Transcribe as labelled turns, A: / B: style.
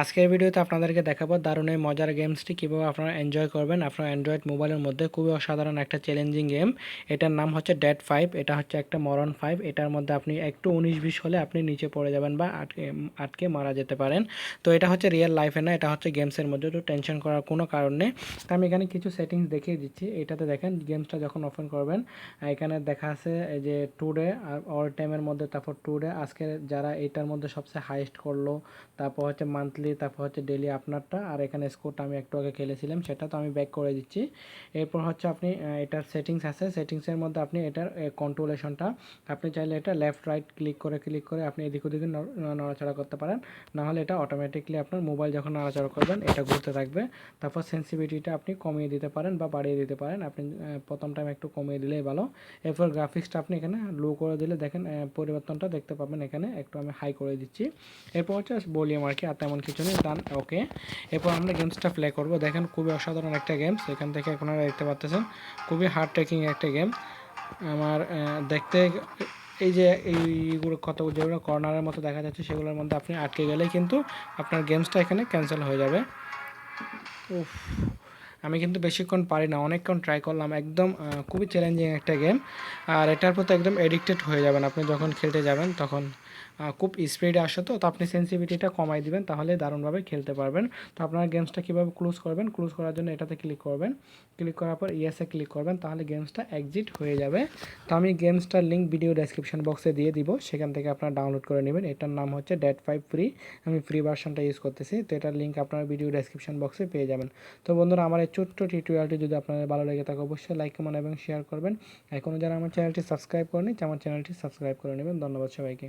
A: আজকের ভিডিওতে আপনাদেরকে দেখাবো দারুণ এই মজার গেমসটি কীভাবে আপনারা এনজয় করবেন। আপনার অ্যান্ড্রয়েড মোবাইলের মধ্যে খুবই অসাধারণ একটা চ্যালেঞ্জিং গেম এটার নাম হচ্ছে ডেড ফাইভ এটা হচ্ছে একটা মরন ফাইভ এটার মধ্যে আপনি একটু উনিশ বিশ হলে আপনি নিচে পড়ে যাবেন বা আটকে আটকে মারা যেতে পারেন। তো এটা হচ্ছে রিয়েল লাইফে না, এটা হচ্ছে গেমসের মধ্যে। তো টেনশন করার কোনো কারণ নেই। তো আমি এখানে কিছু সেটিংস দেখিয়ে দিচ্ছি। এটাতে দেখেন গেমসটা যখন ওপেন করবেন, এখানে দেখা আছে যে টুডে আর অল টাইমের মধ্যে, তারপর টুডে আজকে যারা এটার মধ্যে সবচেয়ে হাইয়েস্ট করল, তারপর হচ্ছে মান্থলি তারপর হচ্ছে ডেলি আপনারটা, আর এখানে স্কোরটা আমি একটু আগে খেলেছিলাম, সেটা তো আমি ব্যাক করে দিচ্ছি। এরপর হচ্ছে আপনি এটার সেটিংস আছে সেটিংসের মধ্যে আপনি এটার কন্ট্রোলেশনটা আপনি চাইলে এটা লেফট রাইট ক্লিক করে ক্লিক করে আপনি এদিক ওদিকে নড়াচড়া করতে পারেন। নাহলে এটা অটোমেটিকলি আপনার মোবাইল যখন নড়াচড়া করবেন, এটা ঘুরতে থাকবে। তারপর সেন্সিভিটিটা আপনি কমিয়ে দিতে পারেন বা বাড়িয়ে দিতে পারেন। আপনি প্রথম টাইম একটু কমিয়ে দিলেই ভালো। এরপর গ্রাফিক্সটা আপনি এখানে লো করে দিলে দেখেন পরিবর্তনটা দেখতে পাবেন এখানে। একটু আমি হাই করে দিচ্ছি। এরপর হচ্ছে ভলিউম আর কি আর তেমন কিছু নেই ডান ওকে এরপর আমরা গেমসটা প্লে করব। দেখেন খুবই অসাধারণ একটা গেমস এখান থেকে আপনারা দেখতে পাচ্ছেন, খুবই হার্ড টেকিং একটা গেম আমার দেখতে, এই যে এইগুলো কত যেগুলো কর্নারের মতো দেখা যাচ্ছে, সেগুলোর মধ্যে আপনি আটকে গেলেই কিন্তু আপনার গেমসটা এখানে ক্যান্সেল হয়ে যাবে। উফ, আমি কিন্তু বেশিক্ষণ পারি না, অনেকক্ষণ ট্রাই করলাম, একদম খুবই চ্যালেঞ্জিং একটা গেম আর এটার প্রতি একদম এডিক্টেড হয়ে যাবেন, আপনি যখন খেলতে যাবেন, তখন। খুব স্পিডে আসে তো তো আপনি সেন্সিভিটিটা কমাই দিবেন, তাহলে দারুণভাবে খেলতে পারবেন। তো আপনার গেমসটা কীভাবে ক্লোজ করবেন ক্লোজ করার জন্য এটাতে ক্লিক করবেন। ক্লিক করার পর ইয়েসে ক্লিক করবেন, তাহলে গেমসটা এক্সিট হয়ে যাবে। তো আমি গেমসটার লিঙ্ক ভিডিও ডেসক্রিপশন বক্সে দিয়ে দিব, সেখান থেকে আপনারা ডাউনলোড করে নেবেন। এটার নাম হচ্ছে ডেট ফাইভ ফ্রি আমি ফ্রি ভার্সনটা ইউজ করতেছি। তো এটার লিঙ্ক আপনার ভিডিও ডেসক্রিপশন বক্সে পেয়ে যাবেন। তো বন্ধুরা, আমার এই ছোট্ট টিউটোরিয়ালটি যদি আপনাদের ভালো লেগে থাকে, অবশ্যই লাইক কমেন্ট এবং শেয়ার করবেন। এখনও যারা আমার চ্যানেলটি সাবস্ক্রাইব করেনি আমার চ্যানেলটি সাবস্ক্রাইব করে নেবেন। ধন্যবাদ সবাইকে।